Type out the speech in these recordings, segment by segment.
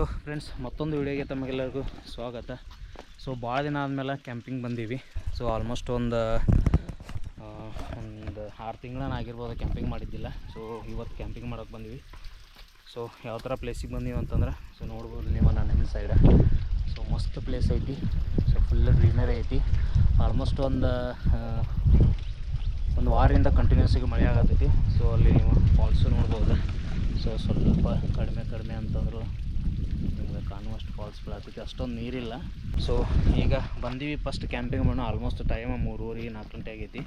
So friends ಮತ್ತೊಂದು ವಿಡಿಯೋಗೆ ತಮಗೆಲ್ಲರಿಗೂ ಸ್ವಾಗತ. ಸೊ ಭಾಳ ದಿನ ಆದಮೇಲೆ ಕ್ಯಾಂಪಿಂಗ್ ಬಂದೀವಿ. ಸೊ ಆಲ್ಮೋಸ್ಟ್ ಒಂದು ಒಂದು ಆರು ತಿಂಗಳನ್ನ ಆಗಿರ್ಬೋದು ಕ್ಯಾಂಪಿಂಗ್ ಮಾಡಿದ್ದಿಲ್ಲ. ಸೊ ಇವತ್ತು ಕ್ಯಾಂಪಿಂಗ್ ಮಾಡೋಕೆ ಬಂದೀವಿ. ಸೊ ಯಾವ ಥರ ಪ್ಲೇಸಿಗೆ ಬಂದೀವಿ ಅಂತಂದ್ರೆ ಸೊ ನೋಡ್ಬೋದು ನಿಮ್ಮ ನನ್ನ ನಿಮ್ಮ ಸೈಡ ಸೊ ಮಸ್ತ್ ಪ್ಲೇಸ್ ಐತಿ. ಸೊ ಫುಲ್ ಗ್ರೀನರಿ ಐತಿ. ಆಲ್ಮೋಸ್ಟ್ ಒಂದು ಒಂದು ವಾರದಿಂದ ಕಂಟಿನ್ಯೂಸಾಗಿ ಮಳೆ ಆಗತ್ತೈತಿ ಸೊ ಅಲ್ಲಿ ನೀವು ಫಾಲ್ಸು ನೋಡ್ಬೋದು. ಸೊ ಸ್ವಲ್ಪ ಕಡಿಮೆ ಕಡಿಮೆ ಅಂತಂದ್ರು ನಿಮ್ಗೆ ಕಾಣುವಷ್ಟು ಫಾಲ್ಸ್ ಬೀಳತ್ತೈತಿ ಅಷ್ಟೊಂದು ನೀರಿಲ್ಲ. ಸೊ ಈಗ ಬಂದೀವಿ ಫಸ್ಟ್ ಕ್ಯಾಂಪಿಂಗ್ ಮಾಡೋಣ. ಆಲ್ಮೋಸ್ಟ್ ಟೈಮ್ ಮೂರುವರೆ, ನಾಲ್ಕು ಗಂಟೆ ಆಗೈತಿ.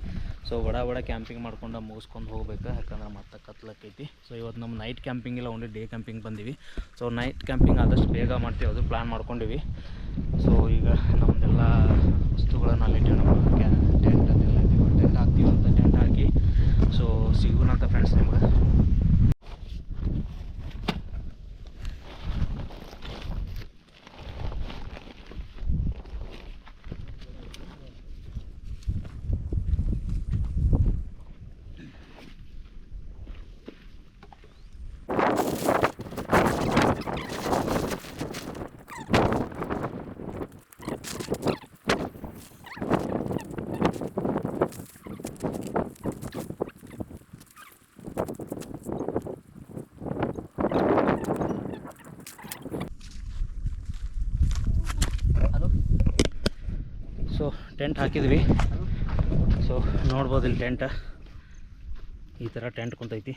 ಸೊ ಬಡ ಬಡ ಕ್ಯಾಂಪಿಂಗ್ ಮಾಡ್ಕೊಂಡು ಮುಗಿಸ್ಕೊಂಡು ಹೋಗ್ಬೇಕು. ಯಾಕಂದ್ರೆ ಮತ್ತೆ ಕತ್ಲಕ್ಕೈತಿ. ಸೊ ಇವತ್ತು ನಮ್ಮ ನೈಟ್ ಕ್ಯಾಂಪಿಂಗ್ ಇಲ್ಲ ಒಂದು ಡೇ ಕ್ಯಾಂಪಿಂಗ್ ಬಂದೀವಿ. ಸೊ ನೈಟ್ ಕ್ಯಾಂಪಿಂಗ್ ಆದಷ್ಟು ಬೇಗ ಮಾಡ್ತೀವಿ. ಅದು ಪ್ಲ್ಯಾನ್ ಮಾಡ್ಕೊಂಡಿವಿ. ಸೊ ಈಗ ನಮ್ಮದೆಲ್ಲ ವಸ್ತುಗಳನ್ನು ಅಲ್ಲಿಟ್ಟಿವಿ ಕ್ಯಾ ಟೆಂಟ್ ಅದೆಲ್ಲ ಟೆಂಟ್ ಹಾಕ್ತೀವಿ ಅಂತ ಟೆಂಟ್ ಹಾಕಿ. ಸೊ ಸಿಗೋಣ ಅಂತ ಫ್ರೆಂಡ್ಸ್ ನಿಮ್ಗೆ ಸೊ ಟೆಂಟ್ ಹಾಕಿದ್ವಿ. ಸೊ ನೋಡ್ಬೋದು ಇಲ್ಲಿ ಟೆಂಟ್. ಈ ಥರ ಟೆಂಟ್ ಕುಂತೈತಿ.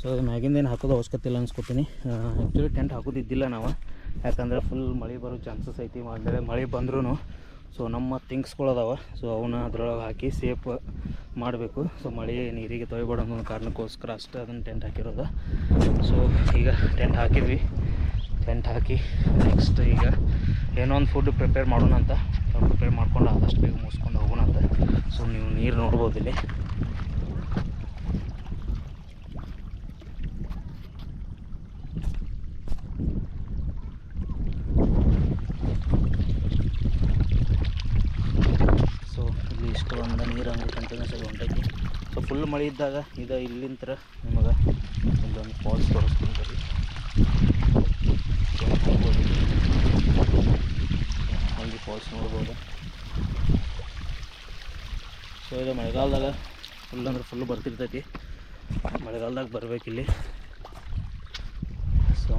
ಸೊ ಮ್ಯಾಗಿಂದೇನು ಹಾಕೋದು ಅವಶ್ಯಕತೆ ಇಲ್ಲ ಅನ್ಸ್ಕೊತೀನಿ ಆ್ಯಕ್ಚುಲಿ ಟೆಂಟ್ ಹಾಕೋದಿದ್ದಿಲ್ಲ ನಾವು. ಯಾಕಂದ್ರೆ ಫುಲ್ ಮಳೆ ಬರೋ ಚಾನ್ಸಸ್ ಐತಿ ಆಮೇಲೆ ಮಳೆ ಬಂದ್ರೂ ಸೊ ನಮ್ಮ ಥಿಂಗ್ಸ್ಗಳು ಅದಾವ ಸೊ ಅವನ್ನ ಅದ್ರೊಳಗೆ ಹಾಕಿ ಸೇಫ್ ಮಾಡಬೇಕು. ಸೊ ಮಳೆ ನೀರಿಗೆ ತೊಯ್ಬೇಡ ಅನ್ನೋ ಕಾರಣಕ್ಕೋಸ್ಕರ ಅಷ್ಟೇ ಅದನ್ನು ಟೆಂಟ್ ಹಾಕಿರೋದು. ಸೊ ಈಗ ಟೆಂಟ್ ಹಾಕಿದ್ವಿ. ಟೆಂಟ್ ಹಾಕಿ ನೆಕ್ಸ್ಟ್ ಈಗ ಏನೋ ಒಂದು ಫುಡ್ ಪ್ರಿಪೇರ್ ಮಾಡೋಣ ಅಂತ. ಪ್ರಿಪೇರ್ ಮಾಡ್ಕೊಂಡು ಆದಷ್ಟು ಬೇಗ ಮುಗಿಸ್ಕೊಂಡು ಹೋಗೋಣ ಅಂತ. ಸೊ ನೀವು ನೀರು ನೋಡ್ಬೋದು ಇಲ್ಲಿ. ಸೊ ಇಲ್ಲಿ ಇಷ್ಟು ಒಂದು ನೀರು ಹಂಗೆ ಕಂಟಿನ್ಯೂಸ್ ಆಗಿ ಹೊಂಟೈತಿ ಸೊ ಫುಲ್ ಮಳೆ ಇದ್ದಾಗ, ಇದು ಇಲ್ಲಿಂತ್ರ ನಿಮಗೆ ಇಲ್ಲೊಂದು ಫಾಲ್ಸ್ ತೋರಿಸ್ತೀನಿ ಬರ್ರಿ. ಸೊ ನೋಡ್ಬೋದು ಇಲ್ಲಿ. ಅಲ್ಲಿ ಫಾಲ್ಸ್ ನೋಡ್ಬೋದು. ಸೊ ಇದು ಮಳೆಗಾಲದಾಗ ಫುಲ್ ಅಂದ್ರೆ ಫುಲ್ ಬರ್ತಿರ್ತೈತಿ. ಮಳೆಗಾಲದಾಗ ಬರ್ಬೇಕಿಲ್ಲಿ ಸೊ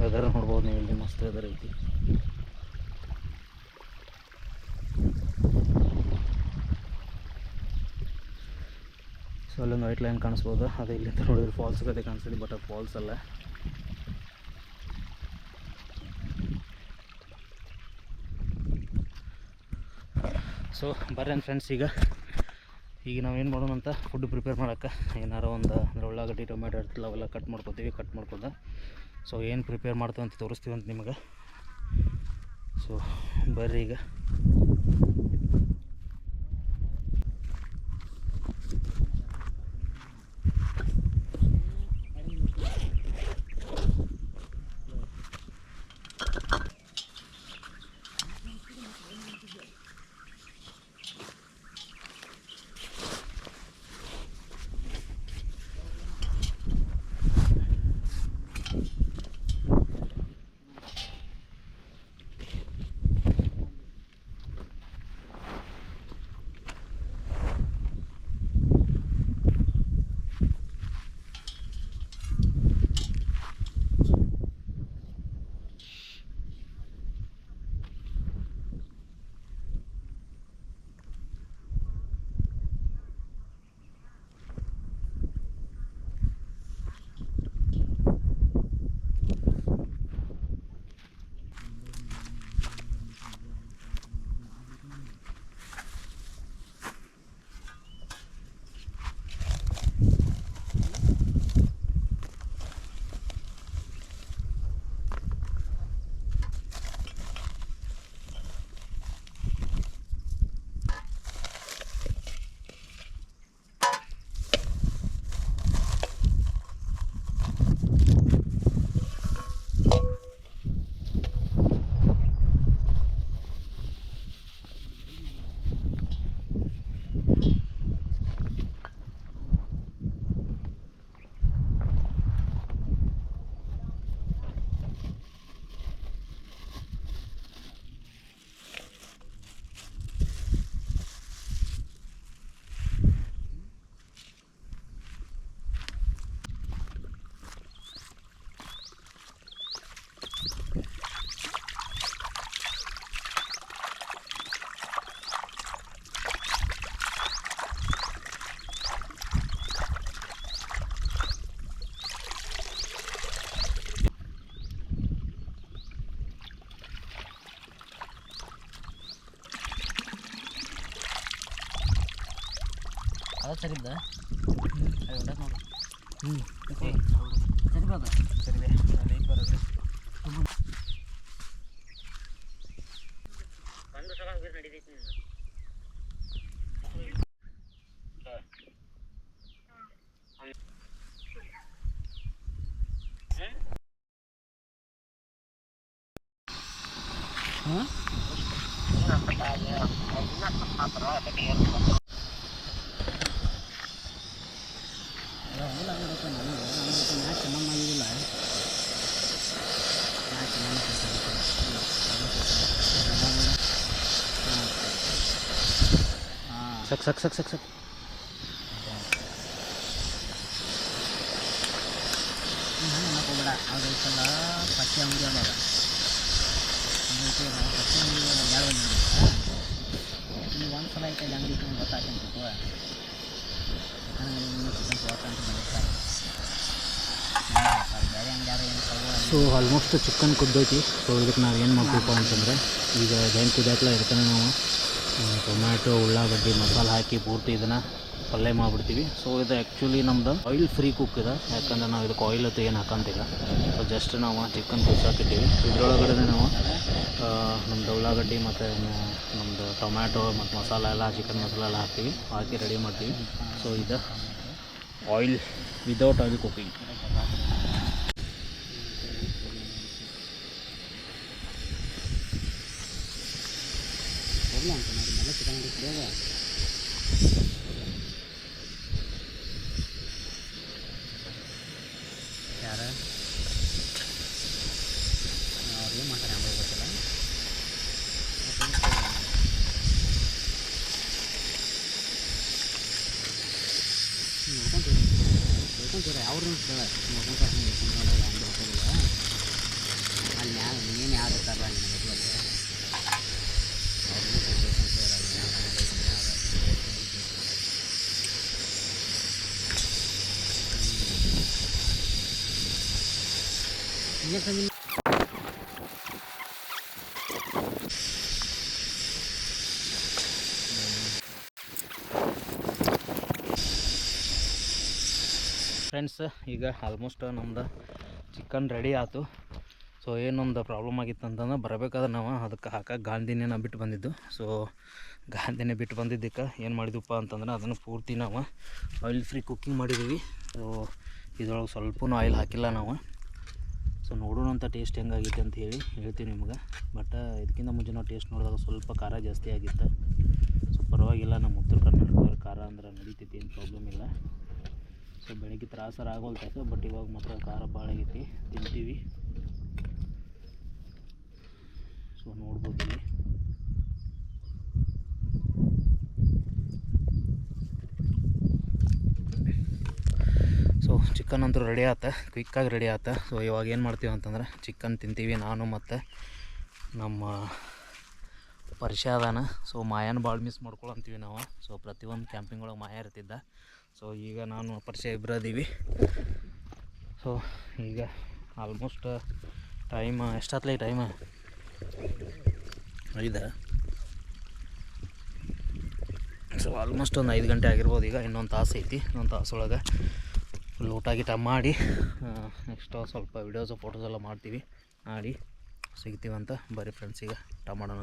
ವೆದರ್ ನೋಡ್ಬೋದು ನೀವು ಇಲ್ಲಿ, ಮಸ್ತ್ ವೆದರ್ ಐತಿ. ಸೊ ಅಲ್ಲೊಂದು ವೈಟ್ ಲೈನ್ ಕಾಣಿಸ್ಬೋದು. ಅದು ಇಲ್ಲಿಂದ ನೋಡಿದ್ರೆ ಫಾಲ್ಸ್ ಕತೆ ಕಾಣಿಸ್ತದೆ ಬಟ್ ಅದು ಫಾಲ್ಸ್ ಅಲ್ಲ. ಸೊ, ಬರ್ರಿ ಫ್ರೆಂಡ್ಸ್ ಈಗ. ಈಗ ನಾವೇನು ಮಾಡೋಣ ಅಂತ ಫುಡ್ ಪ್ರಿಪೇರ್ ಮಾಡೋಕ್ಕೆ ಏನಾರ ಒಂದು ಅಂದರೆ ಉಳ್ಳಾಗಡ್ಡಿ ಟೊಮೆಟೊ ಇರ್ತಿಲ್ಲ ಅವೆಲ್ಲ ಕಟ್ ಮಾಡ್ಕೊತೀವಿ ಕಟ್ ಮಾಡ್ಕೊಂಡು ಸೊ ಏನು ಪ್ರಿಪೇರ್ ಮಾಡ್ತೀವಿ ಅಂತ ತೋರಿಸ್ತೀವಿ ಅಂತ ನಿಮಗೆ. ಸೊ ಬರ್ರಿ ಈಗ. ಸರಿದ್ದ ನೋಡು ಹ್ಞೂ ಏ, ಸರಿ ಬಾದ ಸರಿದೆ ಲೈಟ್ ಬರೋದು ಒಂದು ಸಲ ಹೋಗಿ ನಡೀತೈತಿ सक सक सक सक सक ಸೊ ಆಲ್ಮೋಸ್ಟ್ ಚಿಕನ್ ಕುದ್ದೈತಿ ಸೊ ಇದಕ್ಕೆ ನಾವು ಏನು ಮಾಡಬೇಕು ಅಂತಂದರೆ, ಈಗ ಜೈನ್ ಕುದ್ದಾಕ್ಲ ಇರ್ತಾನೆ ನಾವು. ಟೊಮ್ಯಾಟೊ, ಉಳ್ಳಾಗಡ್ಡಿ, ಮಸಾಲೆ ಹಾಕಿ ಪೂರ್ತಿ ಇದನ್ನು ಪಲ್ಯ ಮಾಡಿಬಿಡ್ತೀವಿ. ಸೊ ಇದು ಆ್ಯಕ್ಚುಲಿ ನಮ್ದು ಆಯಿಲ್ ಫ್ರೀ ಕುಕ್ ಇದೆ. ಯಾಕಂದ್ರೆ ನಾವು ಇದಕ್ಕೆ ಆಯಿಲ್ ಅಂತ ಏನು ಹಾಕಂತಿಲ್ಲ. ಸೊ ಜಸ್ಟ್ ನಾವು ಚಿಕನ್ ಕುದಿಸಾಕಿದ್ದೀವಿ ಇದರೊಳಗಡೆ ನಾವು ನಮ್ಮದು ಉಳ್ಳಾಗಡ್ಡಿ ಮತ್ತು ನಮ್ಮದು ಟೊಮ್ಯಾಟೊ ಮತ್ತು ಮಸಾಲೆ ಎಲ್ಲ, ಚಿಕನ್ ಮಸಾಲೆ ಎಲ್ಲ ಹಾಕ್ತೀವಿ. ಹಾಕಿ ರೆಡಿ ಮಾಡ್ತೀವಿ. ಸೊ ಇದು ಆಯಿಲ್ ವಿದೌಟ್ ಆಯಿಲ್ ಕುಕಿಂಗ್ ಬರಲ್ಲ ಅಂತ ನೋಡಿ ಮೇಲೆ ಚಿಕನ್ ಅಂಗಡಿ ಕುಡಿಯೋದು ಯಾರು ಅವ್ರು ಏನು ಮಾಡ್ತಾರೆ ಅಂಬ ಗೊತ್ತಿಲ್ಲ ನೋಡ್ಕೊಂತೀವಿ ನೋಡ್ಕೊಂತೀವಿ ಅವ್ರು ನೋಡ್ಕೊಂತಾರೆ ನೋಡ್ಕೊಂಡು ಹಂಗೆ ಹೋಗೋದಿಲ್ಲ ಅಲ್ಲಿ ಮ್ಯಾಲ ಏನು ಯಾರು ಇರ್ತಾರಲ್ಲ ನಿಮಗೆ ಫ್ರೆಂಡ್ಸ್ ಈಗ ಆಲ್ಮೋಸ್ಟ್ ನಮ್ದು ಚಿಕನ್ ರೆಡಿ ಆಯಿತು ಸೊ ಏನೊಂದು ಪ್ರಾಬ್ಲಮ್ ಆಗಿತ್ತು ಅಂತಂದ್ರೆ ಬರಬೇಕಾದ್ರೆ ನಾವು ಅದಕ್ಕೆ ಹಾಕ ಗಾಂಧಿನೇ ನಾವು ಬಿಟ್ಟು ಬಂದಿದ್ದು. ಸೊ ಗಾಂಧಿನೇ ಬಿಟ್ಟು ಬಂದಿದ್ದಕ್ಕೆ ಏನು ಮಾಡಿದ್ವಪ್ಪ ಅಂತಂದ್ರೆ ಅದನ್ನು ಪೂರ್ತಿ ನಾವು ಆಯಿಲ್ ಫ್ರೀ ಕುಕ್ಕಿಂಗ್ ಮಾಡಿದ್ದೀವಿ ಸೊ ಇದ್ರೊಳಗೆ ಸ್ವಲ್ಪನೂ ಆಯಿಲ್ ಹಾಕಿಲ್ಲ ನಾವು. ಸೊ ನೋಡೋಣ ಅಂತ ಟೇಸ್ಟ್ ಹೆಂಗಾಗೈತೆ ಅಂತ ಹೇಳಿ ಹೇಳ್ತೀವಿ ನಿಮ್ಗೆ. ಬಟ್ ಇದಕ್ಕಿಂತ ಮುಂಚೆ ನಾವು ಟೇಸ್ಟ್ ನೋಡಿದಾಗ ಸ್ವಲ್ಪ ಖಾರ ಜಾಸ್ತಿ ಆಗಿತ್ತು. ಸೊ ಪರವಾಗಿಲ್ಲ, ನಮ್ಮ ಉತ್ತರ ಕರ್ನಾಟಕದಲ್ಲಿ ಖಾರ ಅಂದ್ರೆ ನಡೀತೈತಿ, ಏನು ಪ್ರಾಬ್ಲಮ್ ಇಲ್ಲ. ಬೆಳಗ್ಗೆ ತ್ರಾಸರ ಆಗೋಲ್ತೈತೆ ಬಟ್ ಇವಾಗ ಮಾತ್ರ ಖಾರ ಭಾಳ ಆಗೈತಿ ತಿಂತೀವಿ. ಸೊ ನೋಡ್ಬೋದು ಇಲ್ಲಿ. ಸೊ ಚಿಕನ್ ಅಂತೂ ರೆಡಿ ಆತ ಕ್ವಿಕ್ಕಾಗಿ ರೆಡಿ ಆತ. ಸೊ ಇವಾಗ ಏನು ಮಾಡ್ತೀವಿ ಅಂತಂದ್ರೆ ಚಿಕನ್ ತಿಂತೀವಿ ನಾನು ಮತ್ತು ನಮ್ಮ ಪರಿಚಯ ಅದಾನ. ಸೊ ಮಾಯನ ಭಾಳ ಮಿಸ್ ಮಾಡ್ಕೊಳಂತೀವಿ ನಾವು. ಸೊ ಪ್ರತಿಯೊಂದು ಕ್ಯಾಂಪಿಂಗ್ ಒಳಗೆ ಮಾಯ ಇರ್ತಿದ್ದ. ಸೊ ಈಗ ನಾನು ಪರಿಚಯ ಇಬ್ಬರು ಅದೀವಿ. ಸೊ ಈಗ ಆಲ್ಮೋಸ್ಟ್ ಟೈಮ್ ಎಷ್ಟಾತ್ಲೇ ಟೈಮ್ ಐದು. ಸೊ ಆಲ್ಮೋಸ್ಟ್ ಒಂದು ಐದು ಗಂಟೆ ಆಗಿರ್ಬೋದು ಈಗ. ಇನ್ನೊಂದು ತಾಸು ಐತಿ, ಇನ್ನೊಂದು ತಾಸೊಳಗೆ ಫುಲ್ ಊಟ ಗೀಟ ಮಾಡಿ ನೆಕ್ಸ್ಟ್ ಸ್ವಲ್ಪ ವೀಡಿಯೋಸು ಫೋಟೋಸ್ ಎಲ್ಲ ಮಾಡ್ತೀವಿ. ಮಾಡಿ, ಸಿಗ್ತೀವಂತ. ಬರೀ ಫ್ರೆಂಡ್ಸ್ ಈಗ ಊಟ ಮಾಡೋಣ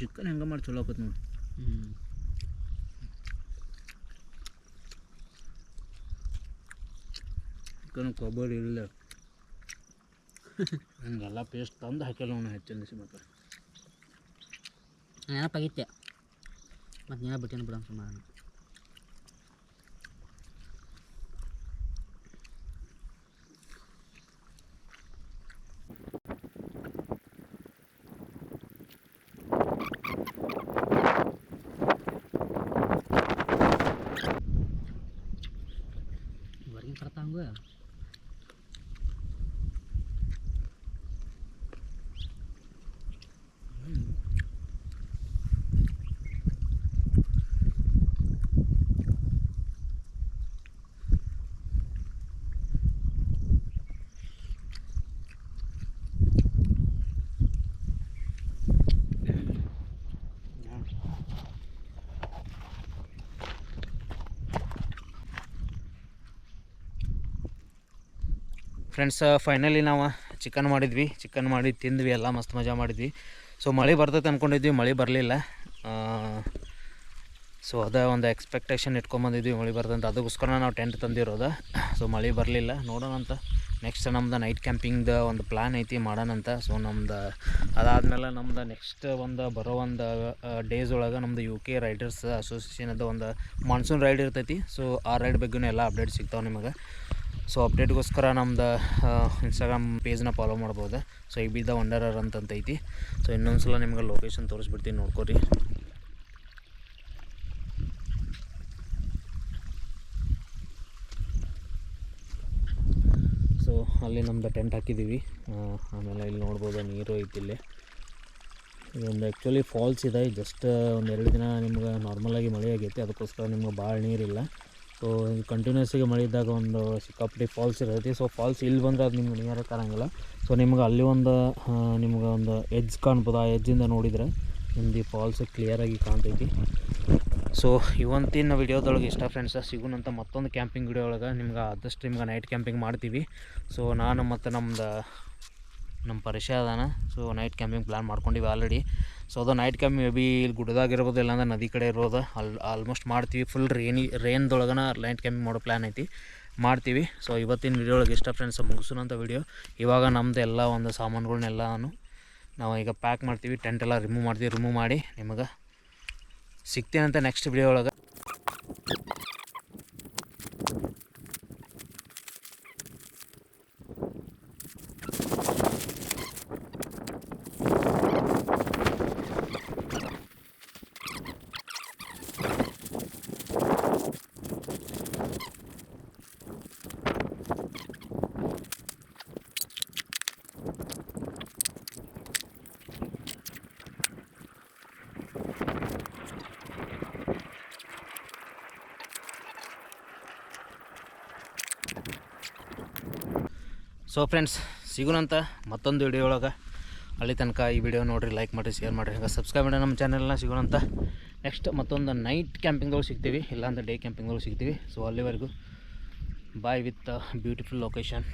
ಚಿಕನ್ ಹೆಂಗೆ ಮಾಡಿ ಚಲೋ ಆಕತ್ ನೋಡಿ. ಹ್ಞೂ ಚಿಕನ್ ಕೊಬ್ಬರಿ ಇಲ್ಲ. ಹಂಗೆಲ್ಲ ಪೇಸ್ಟ್ ತಂದು ಹಾಕಿಲ್ಲ ಅವನು ಹೆಚ್ಚಿನ ಮತ್ತೆ. ನೆನಪಾಗಿತ್ತೆ ಮತ್ತು ನೀನೇ ಬಿಟ್ಟೇನು ಬಿಡೋಣ ಸುಮಾರು ಫ್ರೆಂಡ್ಸ್ ಫೈನಲಿ ನಾವು ಚಿಕನ್ ಮಾಡಿದ್ವಿ. ಚಿಕನ್ ಮಾಡಿ ತಿಂದ್ವಿ, ಎಲ್ಲ ಮಸ್ತ್ ಮಜಾ ಮಾಡಿದ್ವಿ. ಸೊ ಮಳೆ ಬರ್ತೈತೆ ಅಂದ್ಕೊಂಡಿದ್ವಿ ಮಳೆ ಬರಲಿಲ್ಲ. ಸೊ ಅದ ಒಂದು ಎಕ್ಸ್ಪೆಕ್ಟೇಷನ್ ಇಟ್ಕೊಂಬಂದಿದ್ವಿ ಮಳೆ ಬರ್ತಂತ ಅದಕ್ಕೋಸ್ಕರ ನಾವು ಟೆಂಟ್ ತಂದಿರೋದು. ಸೊ ಮಳೆ ಬರಲಿಲ್ಲ. ನೋಡೋಣ ಅಂತ. ನೆಕ್ಸ್ಟ್ ನಮ್ದು ನೈಟ್ ಕ್ಯಾಂಪಿಂಗ್ದು ಒಂದು ಪ್ಲ್ಯಾನ್ ಐತಿ ಮಾಡೋಣಂತ ಸೊ ನಮ್ದು, ಅದಾದಮೇಲೆ ನಮ್ದು ನೆಕ್ಸ್ಟ್ ಒಂದು, ಬರೋ ಒಂದು ಡೇಸ್ ಒಳಗೆ ನಮ್ದು ಯು ಕೆ ರೈಡರ್ಸ್ ಅಸೋಸಿಯೇಷನ್ ಒಂದು ಮಾನ್ಸೂನ್ ರೈಡ್ ಇರ್ತೈತಿ. ಸೊ ಆ ರೈಡ್ ಬಗ್ಗೆ ಎಲ್ಲ ಅಪ್ಡೇಟ್ ಸಿಗ್ತಾವೆ ನಿಮಗೆ. ಸೊ ಅಪ್ಡೇಟ್ಗೋಸ್ಕರ ನಮ್ದು ಇನ್ಸ್ಟಾಗ್ರಾಮ್ ಪೇಜ್ನ ಫಾಲೋ ಮಾಡ್ಬೋದು? ಸೊ ಈ ಬಿದ್ದ ವಂಡರರ್ ಅಂತಂತ ಐತಿ. ಸೊ ಇನ್ನೊಂದು ಸಲ ನಿಮ್ಗೆ ಲೊಕೇಶನ್ ತೋರಿಸ್ಬಿಡ್ತೀನಿ, ನೋಡ್ಕೊರಿ. ಸೊ ಅಲ್ಲಿ ನಮ್ದು ಟೆಂಟ್ ಹಾಕಿದ್ದೀವಿ ಆಮೇಲೆ ಇಲ್ಲಿ ನೋಡ್ಬೋದು, ನೀರು ಐತಿ ಇಲ್ಲಿ. ಇದೊಂದು ಆ್ಯಕ್ಚುಲಿ ಫಾಲ್ಸ್ ಇದೆ. ಜಸ್ಟ್, ಒಂದು ಎರಡು ದಿನ ನಿಮ್ಗೆ ನಾರ್ಮಲಾಗಿ ಮಳೆ ಆಗೈತಿ. ಅದಕ್ಕೋಸ್ಕರ ನಿಮ್ಗೆ ಭಾಳ ನೀರಿಲ್ಲ. ಸೊ ಕಂಟಿನ್ಯೂಸಿಗೆ ಮಳೆ ಇದ್ದಾಗ ಒಂದು ಸಿಕ್ಕಾಪಟ್ಟಿ ಫಾಲ್ಸ್ ಇರ್ತೈತಿ. ಸೊ ಫಾಲ್ಸ್ ಇಲ್ಲಿ ಬಂದರೆ ಅದು ನಿಮ್ಗೆ ನಿಯರ್ ಕಾಣಂಗಿಲ್ಲ. ಸೊ ನಿಮ್ಗೆ ಅಲ್ಲಿ ಒಂದು ನಿಮ್ಗೆ ಒಂದು ಎಡ್ಜ್ ಕಾಣ್ಬೋದು. ಆ ಎಜ್ಜಿಂದ ನೋಡಿದರೆ ನಿಮ್ದು ಈ ಫಾಲ್ಸ್ ಕ್ಲಿಯರಾಗಿ ಕಾಣ್ತೈತಿ. ಸೊ ಇವತ್ತಿನ ವಿಡಿಯೋದೊಳಗೆ ಇಷ್ಟ ಫ್ರೆಂಡ್ಸ ಸಿಗುನಂತ ಮತ್ತೊಂದು ಕ್ಯಾಂಪಿಂಗ್ ವಿಡಿಯೋ ಒಳಗೆ ನಿಮ್ಗೆ ಆದಷ್ಟು ನಿಮ್ಗೆ ನೈಟ್ ಕ್ಯಾಂಪಿಂಗ್ ಮಾಡ್ತೀವಿ. ಸೊ ನಾನು ಮತ್ತು ನಮ್ದು ನಮ್ಮ ಪರಿಚಯ ಅದಾನ. ಸೊ ನೈಟ್ ಕ್ಯಾಂಪಿಂಗ್ ಪ್ಲ್ಯಾನ್ ಮಾಡ್ಕೊಂಡಿವಿ ಆಲ್ರೆಡಿ ಸೊ ಅದು ನೈಟ್ ಕ್ಯಾಂಪ್ ಮೇ ಬಿ ಇಲ್ಲಿ ಗುಡ್ಡದಾಗಿರ್ಬೋದು ಇಲ್ಲಾಂದ್ರೆ ನದಿ ಕಡೆ ಇರೋದು ಅಲ್ಲಿ ಆಲ್ಮೋಸ್ಟ್ ಮಾಡ್ತೀವಿ ಫುಲ್ ರೇನಿ ರೇನ್ದೊಳಗನ ನೈಟ್ ಕ್ಯಾಂಪ್ ಮಾಡೋ ಪ್ಲ್ಯಾನ್ ಐತಿ. ಮಾಡ್ತೀವಿ. ಸೊ ಇವತ್ತಿನ ವಿಡಿಯೋ ಒಳಗೆ ಇಷ್ಟ ಫ್ರೆಂಡ್ಸ್ ಮುಗಿಸೋಣಂಥ ವಿಡಿಯೋ ಇವಾಗ ನಮ್ಮದು ಎಲ್ಲ ಒಂದು ಸಾಮಾನುಗಳನ್ನೆಲ್ಲನೂ ನಾವು ಈಗ ಪ್ಯಾಕ್ ಮಾಡ್ತೀವಿ ಟೆಂಟ್ ಎಲ್ಲ ರಿಮೂವ್ ಮಾಡ್ತೀವಿ ರಿಮೂವ್ ಮಾಡಿ ನಿಮಗೆ ಸಿಗ್ತೀನಂತ ನೆಕ್ಸ್ಟ್ ವಿಡಿಯೋ ಒಳಗೆ. ಸೊ ಫ್ರೆಂಡ್ಸ್ ಸಿಗೋಣಂತ ಮತ್ತೊಂದು ವಿಡಿಯೋ ಒಳಗೆ. ಅಲ್ಲಿ ತನಕ ಈ ವಿಡಿಯೋ ನೋಡಿರಿ ಲೈಕ್ ಮಾಡಿರಿ ಶೇರ್ ಮಾಡಿರಿ, ಹಾಗೆ ಸಬ್ಸ್ಕ್ರೈಬ್ ಮಾಡಿ ನಮ್ಮ ಚಾನಲ್ನ ಸಿಗೋಣಂತ ನೆಕ್ಸ್ಟ್ ಮತ್ತೊಂದು ನೈಟ್ ಕ್ಯಾಂಪಿಂಗ್ದೊಳಗೆ ಸಿಗ್ತೀವಿ, ಇಲ್ಲಾಂದ್ರೆ ಡೇ ಕ್ಯಾಂಪಿಂಗ್ದೊಳಗೆ ಸಿಗ್ತೀವಿ. ಸೊ ಅಲ್ಲಿವರೆಗೂ ಬಾಯ್ ವಿತ್ ಬ್ಯೂಟಿಫುಲ್ ಲೊಕೇಶನ್